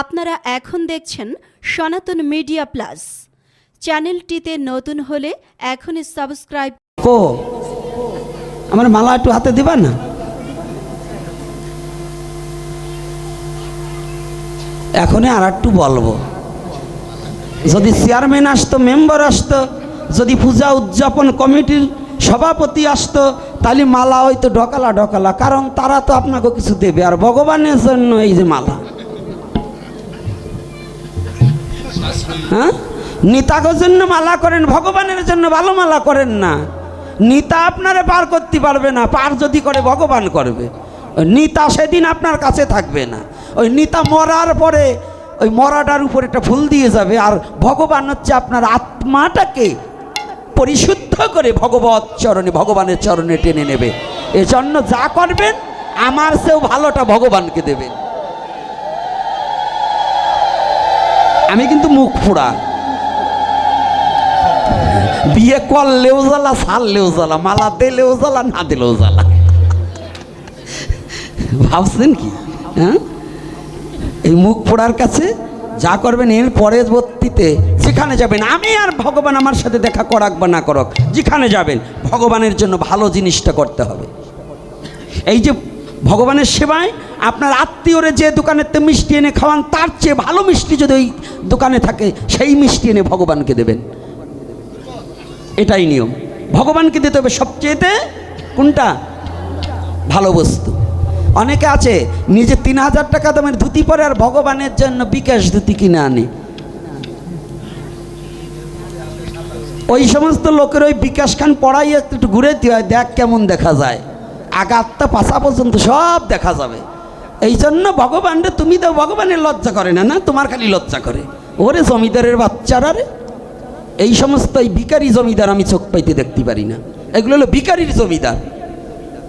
আপনারা এখন দেখছেন সনাতন মিডিয়া প্লাস। চ্যানেলটিতে নতুন হলে এখনই সাবস্ক্রাইব কো? আমার মালা একটু হাতে দিবা না? এখনই আর একটু বলব। যদি চেয়ারম্যান আসতো, মেম্বার আসতো, যদি পূজা উদযাপন কমিটির সভাপতি আসতো, তাহলে মালা হয়তো ঢকালা ঢকালা, কারণ তারা তো আপনাকে কিছু দেবে। আর ভগবানের জন্য এই যে মালা। হ্যাঁ? নিতাগর জন্য মালা করেন, ভগবানের জন্য ভালো মালা করেন না। নিতা আপনারে পার করতে পারবে না, পার যদি করে ভগবান করবে। ওই নিতা সেদিন আপনার কাছে থাকবে না। ওই নিতা মরার পরে ওই মরাটার উপর একটা ফুল দিয়ে যাবে, আর ভগবান হচ্ছে আপনার আত্মাটাকে পরিশুদ্ধ করে ভগবত চরণে, ভগবানের চরণে টেনে নেবে। এজন্য যা করবেন, আমার সেও ভালোটা ভগবানকে দেবেন। আমি কিন্তু মুখ ফোড়া। বিয়ে করলেও জ্বালা সারলেও জ্বালা, মালা দিলেও জ্বালা, না দিলেও জ্বালা। ভাবছেন কি? হ্যাঁ? এই মুখ পোড়ার কাছে যা করবেন, এর পরবর্তীতে যেখানে যাবেন, আমি আর ভগবান আমার সাথে দেখা করাক বা না করক, যেখানে যাবেন, ভগবানের জন্য ভালো জিনিসটা করতে হবে। এই যে ভগবানের সেবায় আপনার আত্মীয়রে যে দোকানেতে মিষ্টি এনে খাওয়ান, তার চেয়ে ভালো মিষ্টি যদি ওই দোকানে থাকে, সেই মিষ্টি এনে ভগবানকে দেবেন। এটাই নিয়ম। ভগবানকে দিতে হবে সবচেয়েতে কোনটা? ভালো বস্তু। অনেকে আছে, নিজে তিন হাজার টাকা দামের ধুতি পরে আর ভগবানের জন্য বিকাশ ধুতি কিনে আনে। ওই সমস্ত লোকের ওই বিকাশ খান পড়াই একটু ঘুরে হয়, দেখ কেমন দেখা যায়। আগাতটা পাশা পর্যন্ত সব দেখা যাবে। এই জন্য ভগবানরে তুমি তো ভগবানের লজ্জা করে না না? তোমার খালি লজ্জা করে। ওরে জমিদারের বাচ্চারা রে। এই সমস্ত এই ভিকারি জমিদার আমি চোখ পাইতে দেখতে পারি না। এগুলো হলো ভিকারির জমিদার।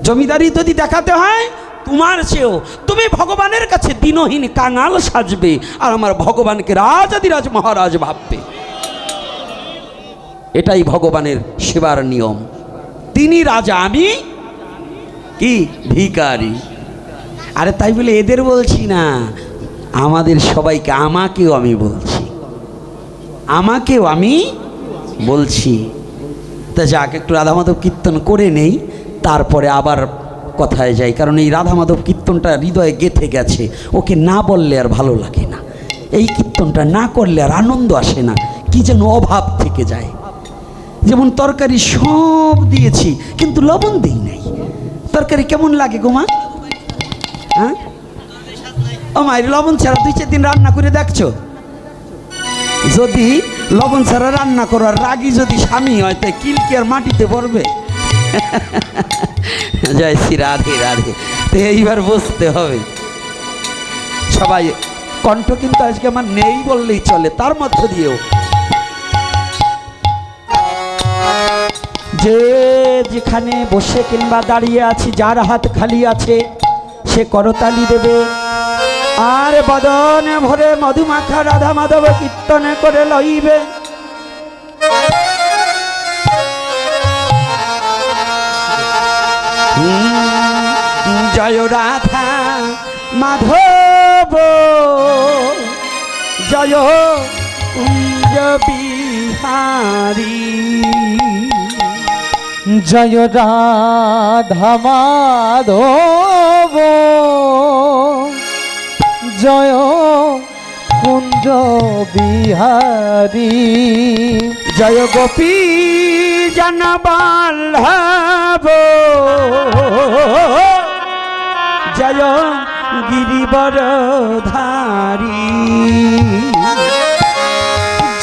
জমিদারি যদি দেখাতে হয়, তোমার চেয়েও। তুমি ভগবানের কাছে দিনহীন কাঙাল সাজবে আর আমার ভগবানকে রাজাদিরাজ মহারাজ ভাববে। এটাই ভগবানের সেবার নিয়ম। তিনি রাজা, আমি কি ভিকারি আরে তাই বলে এদের বলছি না। আমাদের সবাইকে আমাকেও আমি বলছি। আমাকেও আমি বলছি। তা যাক, একটু রাধা মাধব কীর্তন করে নেই, তারপরে আবার কথায় যাই, কারণ এই রাধা মাধব কীর্তনটা হৃদয়ে গেথে গেছে। ওকে না বললে আর ভালো লাগে না। এই কীর্তনটা না করলে আর আনন্দ আসে না। কি যেন অভাব থেকে যায়। যেমন তরকারি সব দিয়েছি, কিন্তু লবণ দিই নাই। তরকারি কেমন লাগে গোমা হ্যাঁ? ও মায়ের লবণ ছাড়া দুই চার দিন রান্না করে দেখছ? যদি লবণ ছাড়া রান্না করার রাগি যদি স্বামী হয় তাই কিলকি আর মাটিতে পড়বে? জয় শ্রী রাধে রাধে। তো এইবার বুঝতে হবে। সবাই, কণ্ঠ কিন্তু আজকে আমার নেই বললেই চলে, তার মধ্য দিয়েও। যে যেখানে বসে কিংবা দাঁড়িয়ে আছি, যার হাত খালি আছে, সে করতালি দেবে। আর বদনে ভরে মধুমাখা রাধা মাধব কীর্তনে করে লইবে। জয় রাধা মাধব। জয় বিহারী। জয় রাধা মাধব। জয় কুঞ্জ বিহারী। জয় গোপী জনবল্লভ জয় গিরিবরধারী।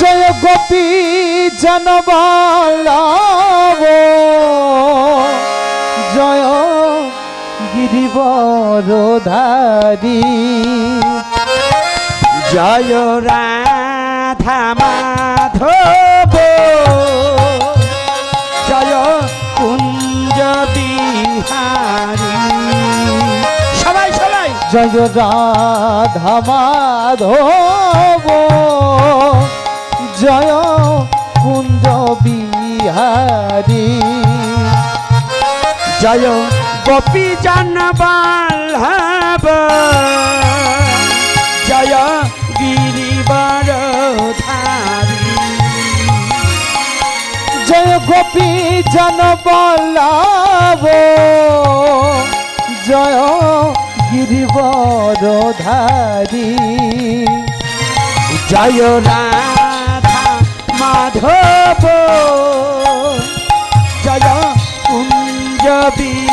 জয় গোপী জনবল্লভ গিরিবরধারী জয় রাধা মাধব। জয় কুঞ্জ বিহারী। সবাই সবাই। জয় রাধা মাধব। জয় কুঞ্জ বিহারী। জয় গোপী জানবাল্লভ জয় গিরিবার ধারি। জয় গোপী জানবল্লভ জয় গিরিবর ধারি। জয় রাধা মাধব। জয় কুঞ্জবী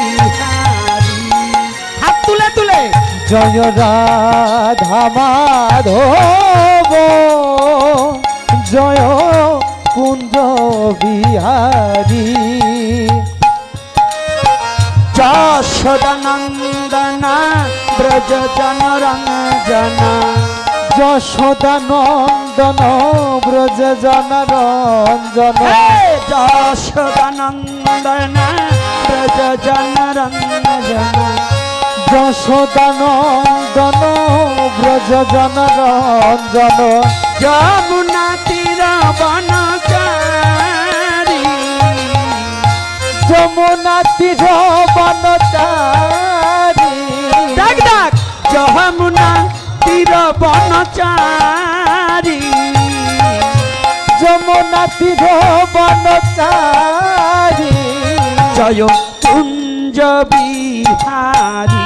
জয় রাধা মাধব জয় কুন্দ বিহারি। যশোদানন্দনা ব্রজ জন জনরঞ্জনা যশোদানন্দন ব্রজ জন রঞ্জন যশোদানন্দনা ব্রজ জন জনরঞ্জনা রঞ্জনা যশোদা নন্দন ব্রজ জন রঞ্জন যমুনা তীর বনচারী। যমুনা তীর বনচারী। ডাক ডাক। যমুনা তীর বনচারী। যমুনা তীর বনচারী। জয় কুঞ্জ বিহারী।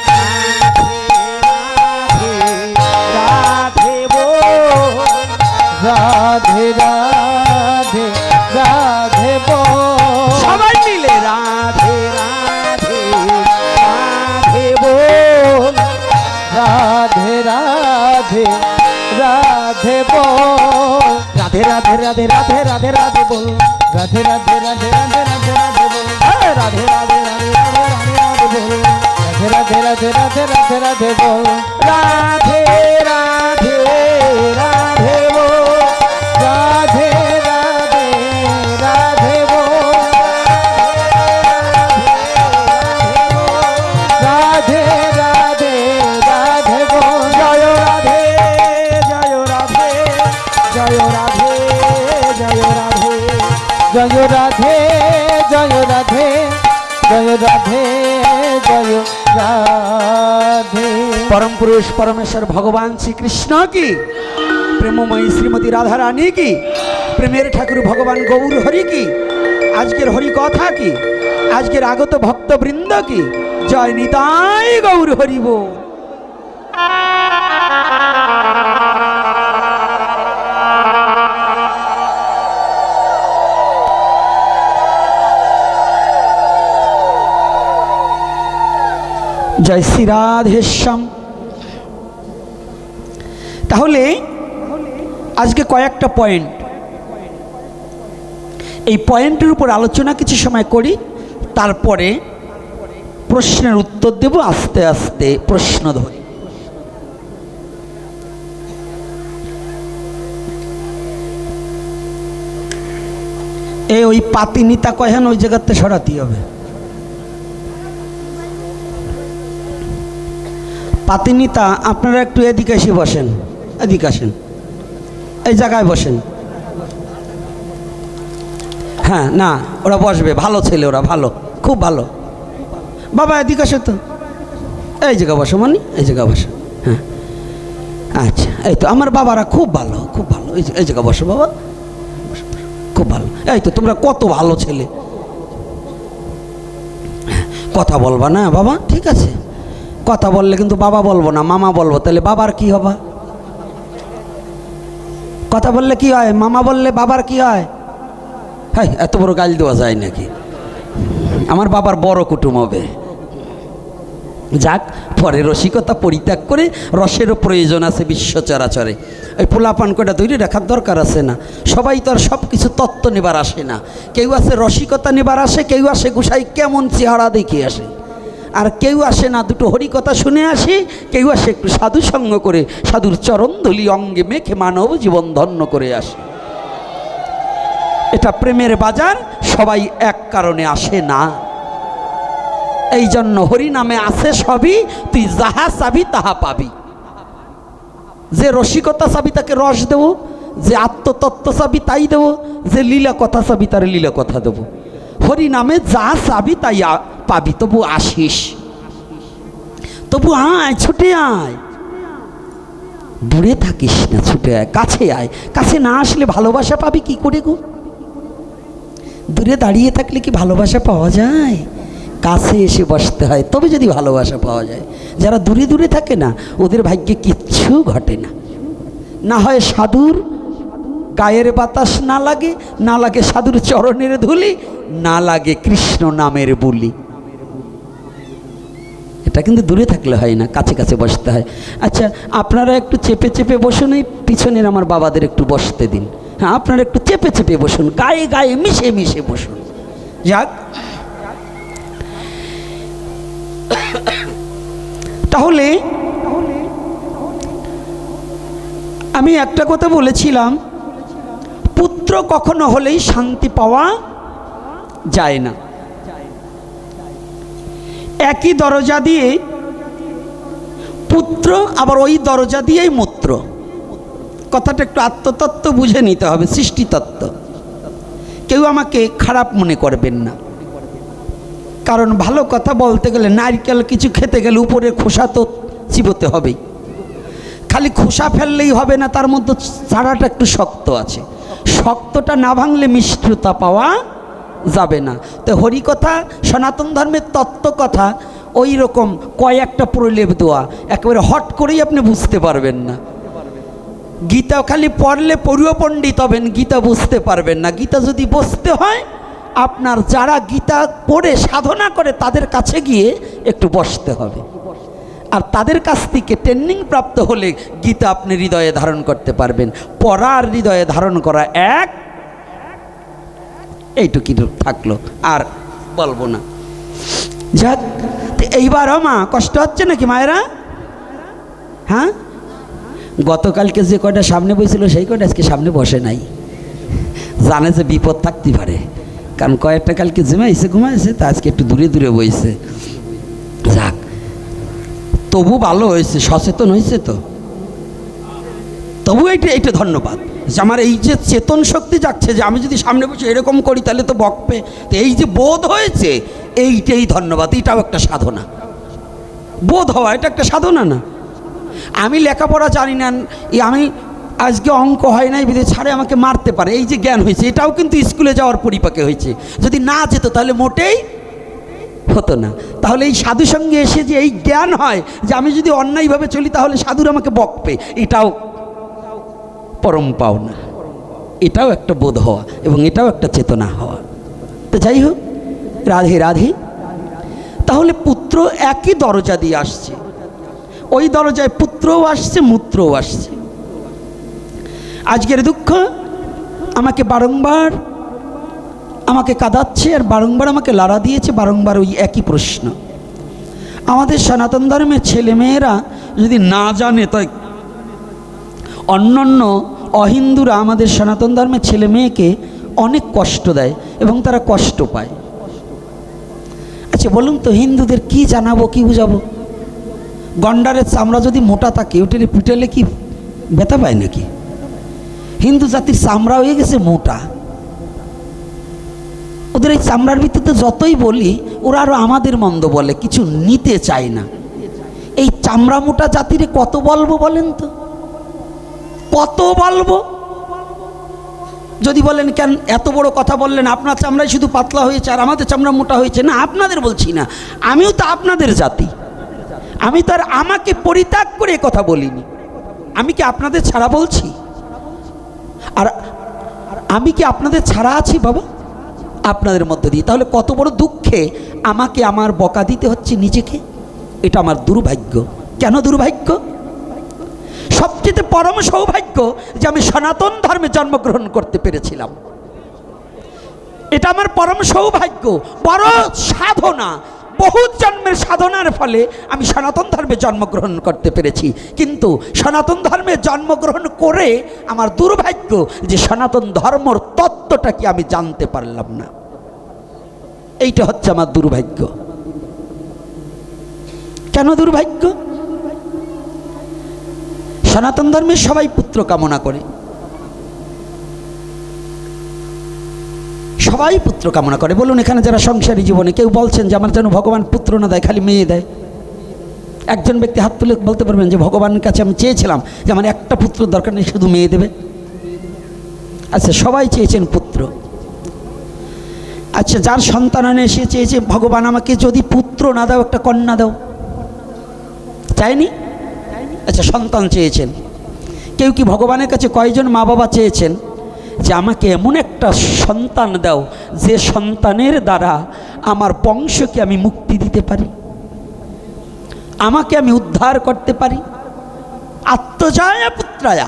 রাধে রাধে রাধে সবাই মিলে রাধে রাধে রাধে বল রাধে রাধে রাধে বল রাধে রাধে রাধে রাধে রাধে রাধে বল রাধে রাধে রাধে রাধে রাধে রাধে বল রাধে রাধে রাধে রাধে রাধে রাধে বল রাধে রাধে রাধে রাধে রাধে রাধে বল রাধে রাধে রাধে জয় রাধে জয় রাধে। পরম পুরুষ, পরমেশ্বর, ভগবান শ্রীকৃষ্ণ কি? প্রেমময়ী শ্রীমতী রাধা রানী কি? প্রেমের ঠাকুর ভগবান গৌর হরি কি? আজকের হরি কথা কি? আজকের আগত ভক্তবৃন্দ কি? জয় নিতাই গৌর হরি জয় শ্রী রাধেশ্যাম তাহলে আজকে কয়েকটা পয়েন্ট এই পয়েন্টের উপর আলোচনা কিছু সময় করি, তারপরে প্রশ্নের উত্তর দেব, আস্তে আস্তে প্রশ্ন ধরি। এ ওই পাতিনিতা কহেন, ওই জায়গাতে সরাতে হবে। পাতিনিতা আপনারা একটু এদিকে এসে বসেন, এদিকে আসেন। এই জায়গায় বসেন। হ্যাঁ না, ওরা বসবে, ভালো ছেলে ওরা, ভালো, খুব ভালো। বাবা, এদিকে আসে তো। এই জায়গা বসো, মনি, এই জায়গা বসো। হ্যাঁ। আচ্ছা এই তো, আমার বাবারা খুব ভালো খুব ভালো। এই যে- এই জায়গা বসো বাবা। খুব ভালো। এই তো, তোমরা কত ভালো ছেলে। কথা বলবা না বাবা, ঠিক আছে। কথা বললে কিন্তু বাবা বলব না, মামা বলব। তাহলে বাবার কি হবে? কথা বললে কি হয়? মামা বললে বাবার কি হয়? হ্যাঁ এত বড় গাল দেওয়া যায় নাকি? আমার বাবার বড় কুটুম হবে। যাক, পরে রসিকতা পরিত্যাগ করে রসেরও প্রয়োজন আছে বিশ্ব চরাচরে। ওই পোলাপান কটা তৈরি রাখার দরকার আছে না? সবাই তো আর সব কিছু তত্ত্ব নেবার আসে না। কেউ আসে রসিকতা নেবার আসে, কেউ আসে গুসাই কেমন চেহারা দেখে আসে। আর কেউ আসে না, দুটো হরিকথা শুনে আসে, কেউ আসে একটু সাধু সঙ্গ করে, সাধুর চরণ ধুলি অঙ্গে মেখে মানব জীবন ধন্য করে আসে। এটা প্রেমের বাজার, সবাই এক কারণে আসে না। এই জন্য হরি নামে আছে সবই, তুই যাহা চাবি তাহা পাবি। যে রসিকতা চাবি তাকে রস দেব, যে আত্মতত্ত্ব চাবি তাই দেব, যে লীলা কথা চাবি তার লীলা কথা দেব। হরি নামে যা চাবি তাই পাবি, তবু আসিস। তবু আয়, ছুটে আয়। দূরে থাকিস না, ছুটে আয়, কাছে আয়। কাছে না আসলে ভালোবাসা পাবি কি করে গো? দূরে দাঁড়িয়ে থাকলে কি ভালোবাসা পাওয়া যায়? কাছে এসে বসতে হয়, তবে যদি ভালোবাসা পাওয়া যায়। যারা দূরে দূরে থাকে না, ওদের ভাগ্যে কিচ্ছু ঘটে না। না হয় সাধুর গায়ের বাতাস না লাগে না লাগে সাধুর চরণের ধুলি, না লাগে কৃষ্ণ নামের বুলি। এটা কিন্তু দূরে থাকলে হয় না কাছে কাছে বসতে হয়। আচ্ছা আপনারা একটু চেপে চেপে বসুন এই পিছনের আমার বাবাদের একটু বসতে দিন। হ্যাঁ আপনারা একটু চেপে চেপে বসুন গায়ে গায়ে মিশে মিশে বসুন। যাক তাহলে আমি একটা কথা বলেছিলাম পুত্র কখনো হলেই শান্তি পাওয়া যায় না। একই দরজা দিয়ে পুত্র, আবার ওই দরজা দিয়েই মূত্র। কথাটা একটু আত্মতত্ত্ব বুঝে নিতে হবে, সৃষ্টিতত্ত্ব। কেউ আমাকে খারাপ মনে করবেন না। কারণ ভালো কথা বলতে গেলে নারকেল কিছু খেতে গেলে উপরে খোসা তো চিবোতে হবেই। খালি খোসা ফেললেই হবে না, তার মধ্যে ছাড়াটা একটু শক্ত আছে। শক্তটা না ভাঙলে মিষ্টতা পাওয়া যাবে না। তো হরিকথা সনাতন ধর্মের তত্ত্ব কথা ওই রকম কয়েকটা প্রলেপ দেওয়া, একেবারে হট করেই আপনি বুঝতে পারবেন না। গীতা খালি পড়লে পড়ুয়া পণ্ডিত হবেন, গীতা বুঝতে পারবেন না। গীতা যদি বুঝতে হয়, আপনার যারা গীতা পড়ে, সাধনা করে, তাদের কাছে গিয়ে একটু বসতে হবে। আর তাদের কাছ থেকে ট্রেনিং প্রাপ্ত হলে গীতা আপনি হৃদয়ে ধারণ করতে পারবেন। পড়ার হৃদয়ে ধারণ করা এক এইটুকি থাকল, আর বলব না। যাক এইবারও মা, কষ্ট হচ্ছে নাকি মায়েরা? হ্যাঁ? গতকালকে যে কয়টা সামনে বসেছিল সেই কয়টা আজকে সামনে বসে নাই। জানে যে বিপদ থাকতে পারে। কারণ কয়েকটা কালকে ঘুমাইছে ঘুমাইছে, তা আজকে একটু দূরে দূরে বইছে। যাক, তবু ভালো হয়েছে, সচেতন হয়েছে তো। তবু এইটা এইটা ধন্যবাদ যে আমার এই যে চেতন শক্তি যাচ্ছে যে আমি যদি সামনে বসে এরকম করি তাহলে তো বকবে। তো এই যে বোধ হয়েছে, এইটাই ধন্যবাদ, এটাও একটা সাধনা। বোধ হওয়া, এটা একটা সাধনা না। আমি লেখাপড়া জানি না আমি আজকে অঙ্ক হয় নাই বিধে ছাড়ে আমাকে মারতে পারে, এই যে জ্ঞান হয়েছে, এটাও কিন্তু স্কুলে যাওয়ার পরিপাকে হয়েছে। যদি না যেত তাহলে মোটেই হতো না। তাহলে এই সাধু সঙ্গে এসে যে এই জ্ঞান হয়, যে আমি যদি অন্যায়ভাবে চলি তাহলে সাধুর আমাকে বকবে, এটাও পরম পাওনা। এটাও একটা বোধ হওয়া এবং এটাও একটা চেতনা হওয়া। তো যাই হোক, রাধে রাধে। তাহলে পুত্র একই দরজা দিয়ে আসছে। ওই দরজায় পুত্রও আসছে, মূত্রও আসছে। আজকের দুঃখ আমাকে বারংবার আমাকে কাঁদাচ্ছে আর বারংবার আমাকে লাড়া দিয়েছে, বারংবার ওই একই প্রশ্ন। আমাদের সনাতন ধর্মের ছেলেমেয়েরা যদি না জানে, তাই অন্যান্য অহিন্দুরা আমাদের সনাতন ধর্মের ছেলে মেয়েকে অনেক কষ্ট দেয় এবং তারা কষ্ট পায়। আচ্ছা বলুন তো, হিন্দুদের কি জানাব, কি বুঝাবো? গন্ডারের চামড়া যদি মোটা থাকে ওটারে পিটালে কি ব্যথা পায় নাকি? হিন্দু জাতির চামড়া হয়ে গেছে মোটা। ওদের এই চামড়ার ভিত্তিতে যতই বলি, ওরা আরও আমাদের মন্দ বলে, কিছু নিতে চায় না। এই চামড়া মোটা জাতিরে কত বলব বলেন তো? কত বলব? যদি বলেন, কেন এত বড় কথা বললেন? আপনার চামড়ায় শুধু পাতলা হয়েছে আর আমাদের চামড়া মোটা হয়েছে। না, আপনাদের বলছি না। আমিও তো আপনাদের জাতি। আমি তো আর আমাকে পরিত্যাগ করে কথা বলিনি। আমি কি আপনাদের ছাড়া বলছি? আর আমি কি আপনাদের ছাড়া আছি, বাবা? আপনাদের মধ্যে দিয়ে। তাহলে কত বড় দুঃখে আমাকে আমার বকা দিতে হচ্ছে নিজেকে? এটা আমার দুর্ভাগ্য। কেন দুর্ভাগ্য? সবচেয়ে পরম সৌভাগ্য যে আমি সনাতন ধর্মে জন্মগ্রহণ করতে পেরেছিলাম। এটা আমার পরম সৌভাগ্য, বড় সাধনা বহু জন্মের সাধনার ফলে আমি সনাতন ধর্মে জন্মগ্রহণ করতে পেরেছি। কিন্তু সনাতন ধর্মে জন্মগ্রহণ করে আমার দুর্ভাগ্য যে সনাতন ধর্মর তত্ত্বটা কি আমি জানতে পারলাম না। এইটা হচ্ছে আমার দুর্ভাগ্য। কেন দুর্ভাগ্য? সনাতন ধর্মের সবাই পুত্র কামনা করে। সবাই পুত্র কামনা করে। বলুন এখানে যারা সংসারী জীবনে কেউ বলছেন যে আমার যেন ভগবান পুত্র না দেয়, খালি মেয়ে দেয়। একজন ব্যক্তি হাত তুলে বলতে পারবেন যে ভগবানের কাছে আমি চেয়েছিলাম যে আমার একটা পুত্র দরকার নেই, শুধু মেয়ে দেবে। আচ্ছা সবাই চেয়েছেন পুত্র। আচ্ছা যার সন্তান আনে, সে চেয়েছে, ভগবান, আমাকে যদি পুত্র না দাও, একটা কন্যা দাও। চায়নি? আচ্ছা সন্তান চেয়েছেন। কেউ কি ভগবানের কাছে কয়জন মা বাবা চেয়েছেন যে, আমাকে এমন একটা সন্তান দাও যে সন্তানের দ্বারা আমার বংশকে আমি মুক্তি দিতে পারি, আমাকে আমি উদ্ধার করতে পারি, আত্মজায়া পুত্রায়া।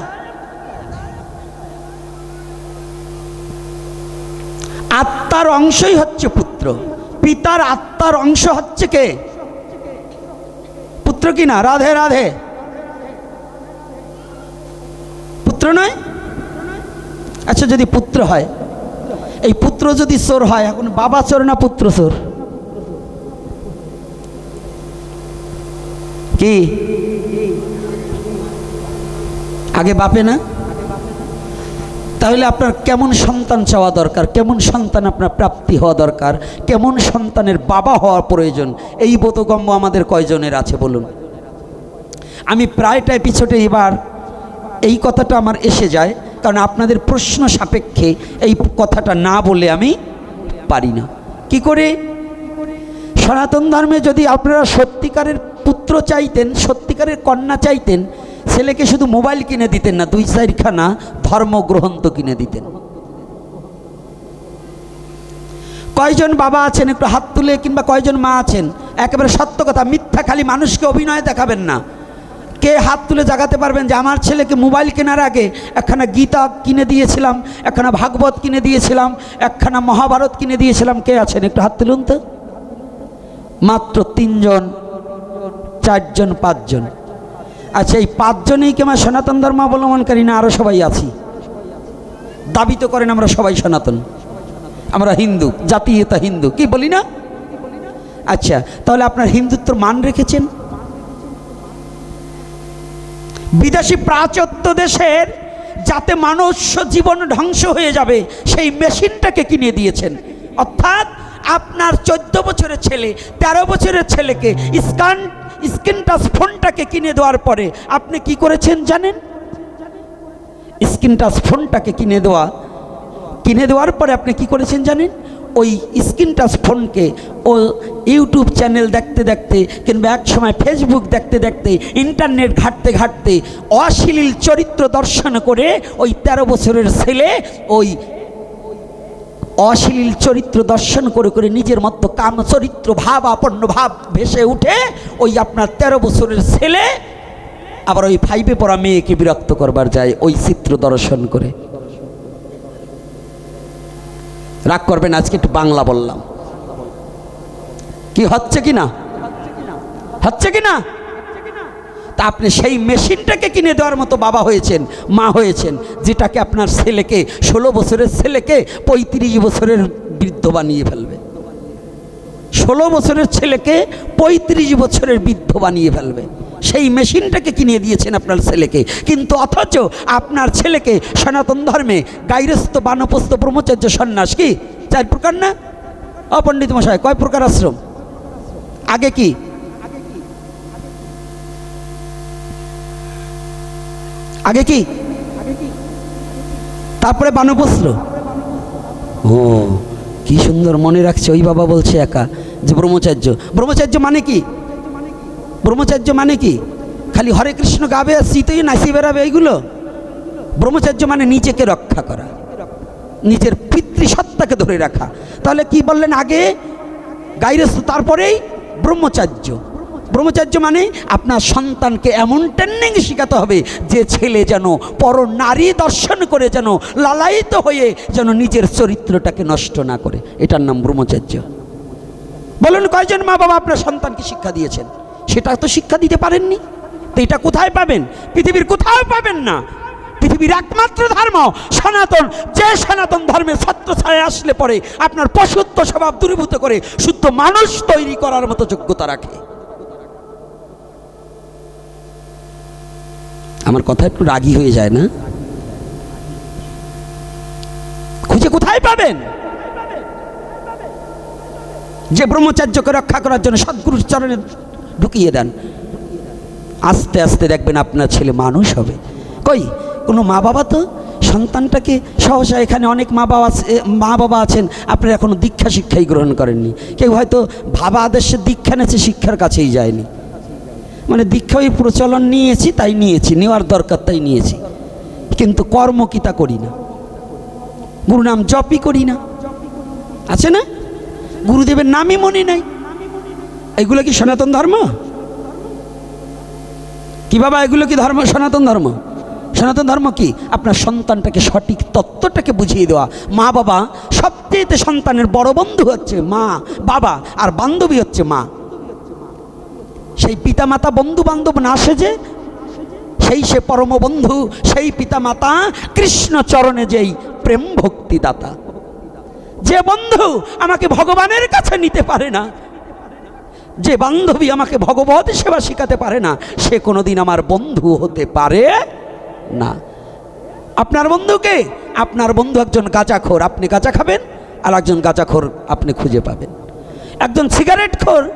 আত্মার অংশই হচ্ছে পুত্র, পিতার আত্মার অংশ হচ্ছে কে? পুত্র কি না? রাধে রাধে। পুত্র নয়? আচ্ছা যদি পুত্র হয়, এই পুত্র যদি চোর হয়, এখন বাবা চোর না পুত্র চোর? কি? আগে বাপে না? তাহলে আপনার কেমন সন্তান চাওয়া দরকার? কেমন সন্তান আপনার প্রাপ্তি হওয়া দরকার? কেমন সন্তানের বাবা হওয়া প্রয়োজন? এই বোধগম্য আমাদের কয়জনের আছে বলুন? আমি প্রায়টাই পিছটে এবার এই কথাটা আমার এসে যায়, কারণ আপনাদের প্রশ্ন সাপেক্ষে এই কথাটা না বলে আমি পারি না। কি করে? সনাতন ধর্মে যদি আপনারা সত্যিকারের পুত্র চাইতেন, সত্যিকারের কন্যা চাইতেন, ছেলেকে শুধু মোবাইল কিনে দিতেন না, দুই চারখানা ধর্মগ্রন্থ কিনে দিতেন। কয়জন বাবা আছেন, একটু হাত তুলে, কিংবা কয়জন মা আছেন, একেবারে সত্য কথা, মিথ্যা খালি মানুষকে অভিনয় দেখাবেন না। কে হাত তুলে জাগাতে পারবেন যে আমার ছেলেকে মোবাইল কেনার আগে একখানা গীতা কিনে দিয়েছিলাম, একখানা ভাগবত কিনে দিয়েছিলাম, একখানা মহাভারত কিনে দিয়েছিলাম। কে আছেন? একটু হাত তুলুন তো। মাত্র তিনজন, চারজন, পাঁচজন। আচ্ছা এই পাঁচজনেই কি আমার সনাতন ধর্ম অবলম্বনকারী না আরও সবাই আছি? দাবি তো করেন আমরা সবাই সনাতন। আমরা হিন্দু, জাতীয়তা হিন্দু। কি বলি না? আচ্ছা তাহলে আপনার হিন্দুত্বর মান রেখেছেন? বিদেশি প্রাচত্য দেশের যাতে মানুষ জীবন ধ্বংস হয়ে যাবে, সেই মেশিনটাকে কিনে দিয়েছেন। অর্থাৎ আপনার চোদ্দ বছরের ছেলে ১৩ বছরের ছেলেকে স্কান স্ক্রিন টাচ ফোনটাকে কিনে দেওয়ার পরে আপনি কি করেছেন জানেন? স্ক্রিন টাচ ফোনটাকে কিনে দেওয়া, কিনে দেওয়ার পরে আপনি কি করেছেন জানেন? ওই স্ক্রিন টাচ ফোনকে ও ইউটিউব চ্যানেল দেখতে দেখতে কিংবা একসময় ফেসবুক দেখতে দেখতে, ইন্টারনেট ঘাটতে ঘাটতে অশ্লীল চরিত্র দর্শন করে ওই ১৩ বছরের ছেলে ওই অশ্লীল চরিত্র দর্শন করে করে নিজের মতো কাম চরিত্র, ভাব আপন্ন ভাব ভেসে উঠে ওই আপনার ১৩ বছরের ছেলে আবার ওই ফাইভে পড়া মেয়েকে বিরক্ত করবার যায়, ওই চিত্র দর্শন করে। রাগ করবেন, আজকে একটু বাংলা বললাম। কি হচ্ছে কি না? হচ্ছে কি না? তা আপনি সেই মেশিনটাকে কিনে দেওয়ার মতো বাবা হয়েছেন, মা হয়েছেন, যেটাকে আপনার ছেলেকে, ষোলো বছরের ছেলেকে পঁয়ত্রিশ বছরের বৃদ্ধ বানিয়ে ফেলবে। ষোলো বছরের ছেলেকে পঁয়ত্রিশ বছরের বৃদ্ধ বানিয়ে ফেলবে। সেই মেশিনটাকে কিনে দিয়েছেন আপনার ছেলেকে। কিন্তু অথচ আপনার ছেলেকে সনাতন ধর্মে গাইরস্থ বানপ্রস্থ ব্রহ্মচর্য সন্ন্যাস কি? চার প্রকার না? অপণ্ডিত মশাই, কয় প্রকার আশ্রম? আগে কি? আগে কি? তারপরে বানপ্রস্ত্র ও, কি সুন্দর মনে রাখছে, ওই বাবা বলছে একা, যে ব্রহ্মচার্য। ব্রহ্মচার্য মানে কি? ব্রহ্মচার্য মানে কি? খালি হরে কৃষ্ণ গাবে আর শীতই নাচি বেড়াবে, এইগুলো? ব্রহ্মচার্য মানে নিজেকে রক্ষা করা, নিজের পিতৃসত্তাকে ধরে রাখা। তাহলে কি বললেন আগে? গাইরস্থ তারপরেই ব্রহ্মচার্য। ব্রহ্মচার্য মানে আপনার সন্তানকে এমন ট্রেনিং শেখাতে হবে যে ছেলে যেন পর নারী দর্শন করে যেন লালায়িত হয়ে যেন নিজের চরিত্রটাকে নষ্ট না করে। এটার নাম ব্রহ্মচার্য। বলুন, কয়জন মা বাবা আপনার সন্তানকে শিক্ষা দিয়েছেন? সেটা তো শিক্ষা দিতে পারেননি। তো এটা কোথায় পাবেন? পৃথিবীর কোথাও পাবেন না। পৃথিবীর একমাত্র ধর্ম, সনাতন। যে সনাতন ধর্মের ছাত্র ছায় আসলে পরে আপনার পশুত্ব স্বভাব দূরীভূত করে শুদ্ধ মানুষ তৈরি করার মতো যোগ্যতা রাখে। আমার কথা একটু রাগী হয়ে যায় না? খুঁজে কোথায় পাবেন? যে ব্রহ্মচার্যকে রক্ষা করার জন্য সদ্গুরুর চরণে ঢুকিয়ে দেন। আস্তে আস্তে দেখবেন আপনার ছেলে মানুষ হবে। কই? কোনো মা বাবা তো? সন্তানটাকে সহসা এখানে অনেক মা বাবা আছে মা বাবা আছেন, আপনারা এখনও দীক্ষা শিক্ষাই গ্রহণ করেননি। কেউ হয়তো ভাবা আদেশের দীক্ষা নেছে শিক্ষার কাছেই যায়নি। মানে দীক্ষা ওই প্রচলন নিয়েছি, তাই নিয়েছি, নেওয়ার দরকার তাই নিয়েছি। কিন্তু কর্ম কি তা করি না। গুরু নাম জপই করি না। আছে না? গুরুদেবের নামই মনে নাই। এগুলো কি সনাতন ধর্ম? কি বাবা, এগুলো কি ধর্ম, সনাতন ধর্ম? সনাতন ধর্ম কি? আপনার সন্তানটাকে সঠিক তত্ত্বটাকে বুঝিয়ে দেওয়া। মা, বাবা সবচেয়ে সন্তানের বড় বন্ধু হচ্ছে মা, বাবা, আর বান্ধবী হচ্ছে মা। সেই পিতামাতা বন্ধু বান্ধব না সেজে, সেই সে পরম বন্ধু, সেই পিতামাতা কৃষ্ণ চরণে যেই প্রেম ভক্তি দাতা। যে বন্ধু আমাকে ভগবানের কাছে নিতে পারে না, যে বান্ধবী আমাকে ভগবত সেবা শিখাতে পারে না, সে কোনোদিন আমার বন্ধু হতে পারে না। আপনার বন্ধুকে? আপনার বন্ধু একজন গাঁজাখোর, আপনি কাঁচা খাবেন, আর একজন কাঁচা গাঁজাখোর আপনি খুঁজে পাবেন। একজন সিগারেট খোর,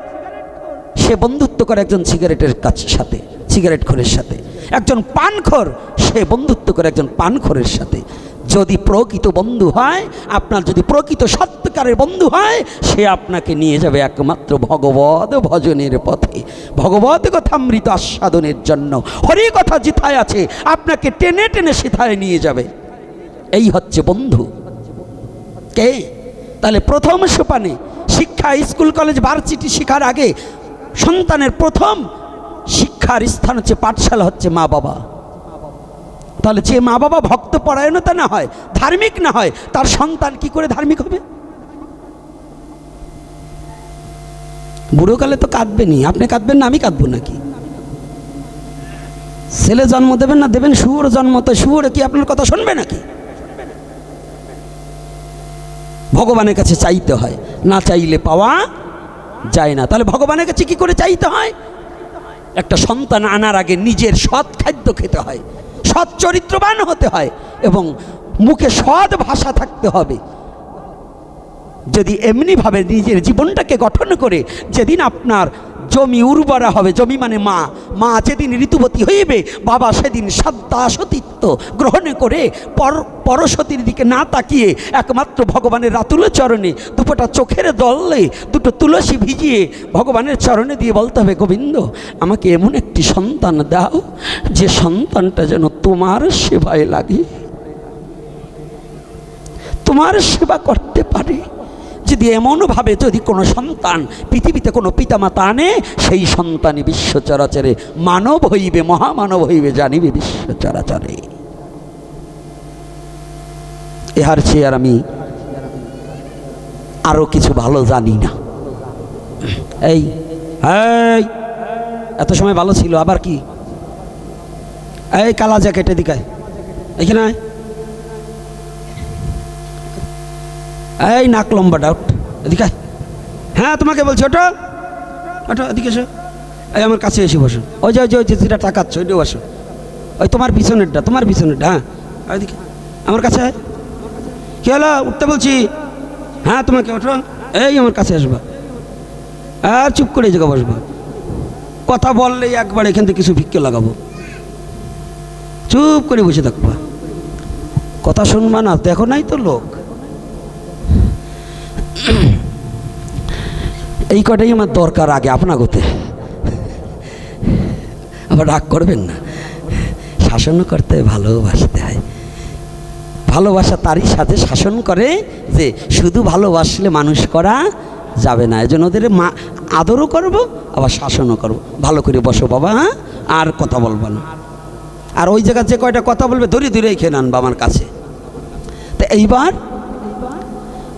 সে বন্ধুত্ব করে একজন সিগারেটের কাছ সাথে, সিগারেট খোরের সাথে। একজন পান পানখোর সে বন্ধুত্ব করে একজন পান পানখোরের সাথে। যদি প্রকৃত বন্ধু হয়, আপনার যদি প্রকৃত সত্যকারের বন্ধু হয়, সে আপনাকে নিয়ে যাবে একমাত্র ভগবত ভজনের পথে। ভগবত কথামৃত আস্বাদনের জন্য। হরি কথা জিথায় আছে, আপনাকে টেনে টেনে সেথায় নিয়ে যাবে। এই হচ্ছে বন্ধু। কে? তাহলে প্রথম সোপানে শিক্ষা স্কুল, কলেজ, ভার্সিটি শেখার আগে সন্তানের প্রথম শিক্ষার স্থান হচ্ছে পাঠশালা হচ্ছে মা বাবা তাহলে যে মা বাবা ভক্ত পরায়ণতা না হয়, ধার্মিক না হয়, তার সন্তান কি করে ধার্মিক হবে? বুড়োকালে তো কাঁদবেনি আপনি কাঁদবেন না, আমি কাঁদবো নাকি? ছেলে জন্ম দেবেন না, দেবেন শুয়োর জন্ম, তো শুয়োরে কি আপনার কথা শুনবে নাকি? ভগবানের কাছে চাইতে হয়, না চাইলে পাওয়া যায় না। তাহলে ভগবানের কাছে কি করে চাইতে হয়? একটা সন্তান আনার আগে নিজের সৎ খাদ্য খেতে হয়। সৎ চরিত্রবান হতে হয় এবং মুখে সৎ ভাষা থাকতে হবে। যদি এমনিভাবে নিজের জীবনটাকে গঠন করে যেদিন আপনার জমি উর্বরা হবে, জমি মানে মা। মা যেদিন ঋতুবতী হইবে, বাবা সেদিন সাদ্দা সতীত্ব গ্রহণ করে পর, পরশতীর দিকে না তাকিয়ে একমাত্র ভগবানের রাতুল চরণে দুপোটা চোখের দললে দুটো তুলসী ভিজিয়ে ভগবানের চরণে দিয়ে বলতে হবে, গোবিন্দ, আমাকে এমন একটি সন্তান দাও, যে সন্তানটা যেন তোমার সেবায় লাগে। তোমার সেবা করতে পারে। যদি এমনভাবে যদি কোনো সন্তান, পৃথিবীতে কোনো পিতামাতা আনে, সেই সন্তানই বিশ্ব চরাচরে মানব হইবে, মহামানব হইবে, জানিবে বিশ্ব চরাচরে এহার চেয়ে আর আমি আরও কিছু ভালো জানি না। এই এই, এত সময় ভালো ছিল, আবার কি? এই কালা জ্যাকেটে দিকায় এখানে এই নাক লম্বা ডাউট এদিকে হ্যাঁ তোমাকে বলছি ওটো ওটো এদিকে এসো। এই আমার কাছে এসে বসো। ওই যে ওই যে যেটা টাকাচ্ছ ওইটা বসো। ওই তোমার পিছনেরটা তোমার পিছনেরটা হ্যাঁ। ওইদিকে আমার কাছে। কি হলো? উঠতে বলছি। হ্যাঁ তোমাকে, ওঠো। এই আমার কাছে আসবা। আর চুপ করে জায়গা বসবা। কথা বললেই একবার এখান থেকে কিছু ভিক্ষে লাগাবো। চুপ করে বসে থাকবা। কথা শুনবা না, দেখো নাই তো লোক। এই কটাই আমার দরকার আগে আপনাগতে। আবার রাগ করবেন না। শাসন করতে ভালোবাসতে হয়। ভালোবাসা তারই সাথে শাসন করে যে শুধু ভালোবাসলে মানুষ করা যাবে না। এই জন্য ওদের মা আদরও করব, আবার শাসনও করব। ভালো করে বসো বাবা হ্যাঁ? আর কথা বলব না। আর ওই জায়গায় যে কয়টা কথা বলবে ধরে ধরে খেয়ে আনবা আমার কাছে। তো এইবার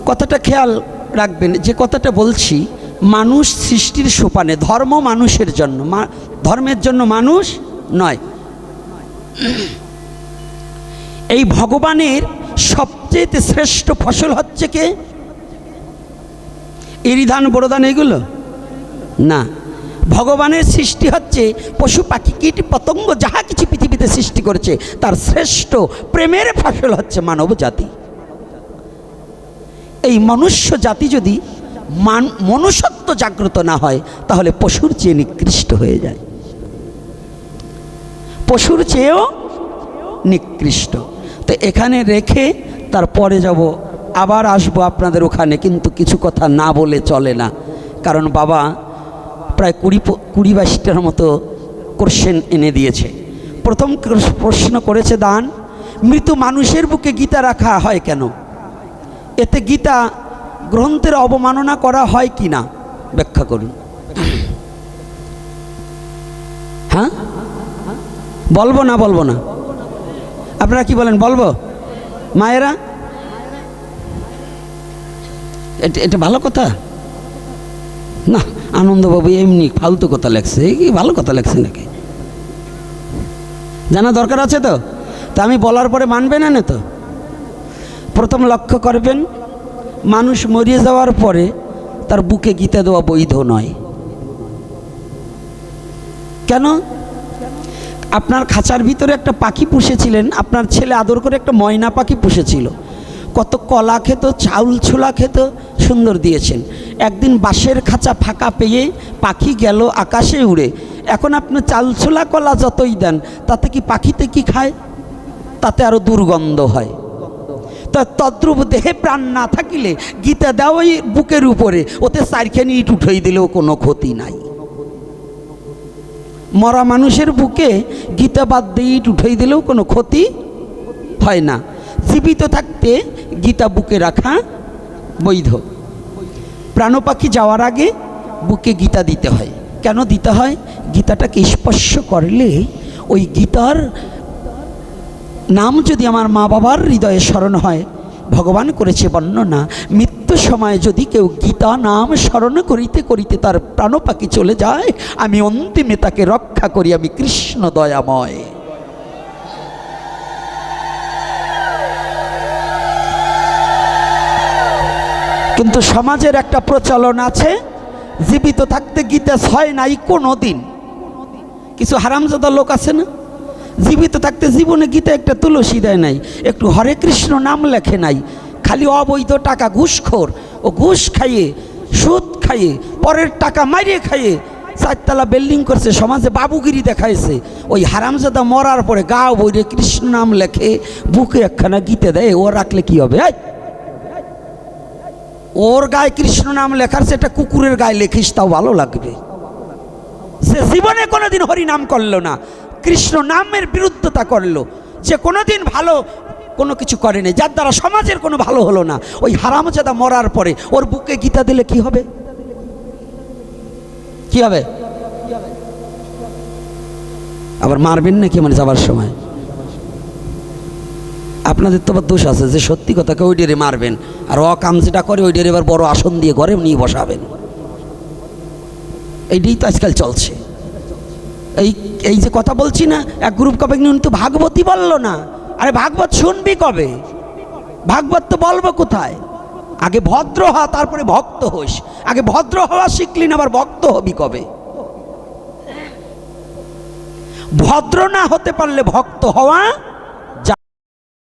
কথাটা খেয়াল রাখবেন, যে কথাটা বলছি মানুষ সৃষ্টির সোপানে, ধর্ম মানুষের জন্য। ধর্মের জন্য মানুষ নয়। এই ভগবানের সবচেয়ে শ্রেষ্ঠ ফসল হচ্ছে কে? এরি ধান বড় ধান এগুলো? না। ভগবানের সৃষ্টি হচ্ছে পশু, পাখি, কীট, পতঙ্গ, যাহা কিছু পৃথিবীতে সৃষ্টি করেছে, তার শ্রেষ্ঠ প্রেমের ফসল হচ্ছে মানব জাতি এই মনুষ্য জাতি যদি মান, মনুষ্যত্ব জাগ্রত না হয়, তাহলে পশুর চেয়ে নিকৃষ্ট হয়ে যায়। পশুর চেয়েও নিকৃষ্ট। তো এখানে রেখে তারপরে যাব, আবার আসব আপনাদের ওখানে, কিন্তু কিছু কথা না বলে চলে না। কারণ বাবা প্রায় কুড়ি কুড়ি বাইশটার মতো কোশ্চেন এনে দিয়েছে। প্রথম প্রশ্ন করেছে দান, মৃত মানুষের বুকে গীতা রাখা হয় কেন? এতে গীতা গ্রন্থের অবমাননা করা হয় কি না? ব্যাখ্যা করুন। হ্যাঁ? বলব না বলব না? আপনারা কি বলেন, বলব? মায়েরা? এটা এটা ভালো কথা? না, আনন্দবাবু এমনি ফালতু কথা লেখছে। কি ভালো কথা লেখছে নাকি? জানা দরকার আছে তো? তা আমি বলার পরে মানবে না না তো? প্রথম লক্ষ্য করবেন মানুষ মরিয়ে যাওয়ার পরে তার বুকে গীতা দেওয়া বৈধ নয়। কেন? আপনার খাঁচার ভিতরে একটা পাখি পুষেছিলেন, আপনার ছেলে আদর করে একটা ময়না পাখি পুষেছিল। কত কলা খেত, চাউল ছোলা খেত, সুন্দর দিয়েছেন। একদিন বাঁশের খাঁচা ফাঁকা পেয়ে পাখি গেল আকাশে উড়ে। এখন আপনি চাল ছোলা কলা যতই দেন, তাতে কি পাখিতে কি খায়? তাতে আরও দুর্গন্ধ হয়। তা তদ্রুপ দেহে প্রাণ না থাকিলে গীতা দেওয়াই বুকের উপরে। ওতে চারখানি ইট উঠেই দিলেও কোনো ক্ষতি নাই। মরা মানুষের বুকে গীতা বাদ দিয়ে ইট উঠেই দিলেও কোনো ক্ষতি হয় না। জীবিত থাকতে গীতা বুকে রাখা বৈধ। প্রাণপাখি যাওয়ার আগে বুকে গীতা দিতে হয়। কেন দিতে হয়? গীতাটাকে স্পর্শ করলে ওই গীতার নাম যদি আমার মা বাবার হৃদয়ে স্মরণ হয়, ভগবান করেছে বর্ণনা, মৃত্যু সময়ে যদি কেউ গীতা নাম স্মরণ করিতে করিতে তার প্রাণ পাখি চলে যায়, আমি অন্তিমে তাকে রক্ষা করি, আমি কৃষ্ণ দয়াময়। কিন্তু সমাজের একটা প্রচলন আছে, জীবিত থাকতে গীতা ছয় নাই কোনো দিন কিছু হারামজাদা লোক আছে না? জীবিত থাকতে জীবনে গীতা একটা তুলসী দেয় নাই। একটু হরে কৃষ্ণ নাম লেখে নাই। খালি অবৈধ টাকা ঘুষখোর। ও ঘুষ খাইয়ে, সুদ খাইয়ে, পরের টাকা মারিয়ে খাইয়ে চারতলা বিল্ডিং করছে, সমাজে বাবুগিরি দেখাইছে। ওই হারামজাদা মরার পরে গা বইরে কৃষ্ণ নাম লেখে, বুকে একখানা গীতে দেয় ও রাখলে কি হবে! ওর গায়ে কৃষ্ণ নাম লেখার সেটা কুকুরের গায়ে লেখিস তাও ভালো লাগবে। সে জীবনে কোনোদিন হরি নাম করল না। কৃষ্ণ নামের বিরুদ্ধতা করল। যে কোনোদিন ভালো কোনো কিছু করেনি, যার দ্বারা সমাজের কোনো ভালো হলো না। ওই হারামজাদা মরার পরে ওর বুকে গীতা দিলে কি হবে? কি হবে? আবার মারবেন নাকি মানে যাবার সময়? আপনাদের তো আবার দোষ আছে যে সত্যি কথাকে ওই ডেরে মারবেন। আর অকাম যেটা করে, ওই ডেরে এবার বড় আসন দিয়ে ঘরে নিয়ে বসাবেন। এইটাই তো আজকাল চলছে। এই এই যে কথা বলছি না, এক গ্রুপ কবে কিন্তু ভাগবতী বলল না? আরে ভাগবত শুনবি কবে? ভাগবত তো বলব কোথায়? আগে ভদ্র হ, তারপরে ভক্ত হোস। আগে ভদ্র হওয়া শিখলি না, আবার ভক্ত হবি কবে? ভদ্র না হতে পারলে ভক্ত হওয়া